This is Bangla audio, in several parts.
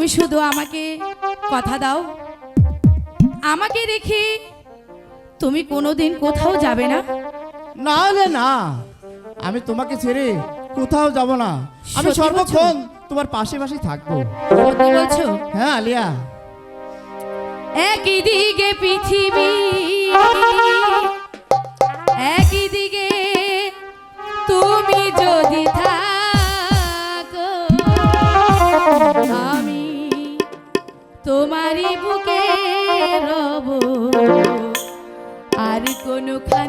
তুমি শুধু আমাকে কথা দাও। আমাকে রেখে তুমি কোনোদিন কোথাও যাবে না? না হলে না আমি তোমাকে ছেড়ে কোথাও যাব না। আমি সত্যি সর্বক্ষণ তোমার পাশে পাশে থাকব। সত্যি বলছো? হ্যাঁ আলিয়া। একই দিকে পৃথিবী একই দিকে তুমি যদি কোনোখানে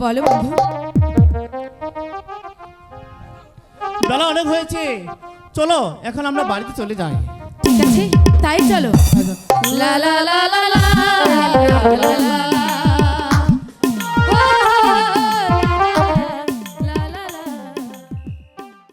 বলো বন্ধু বেলা অনেক হয়েছে চলো এখন আমরা বাড়িতে চলে যাই ঠিক আছে তাই চলো লা লা লা লা লা লা লা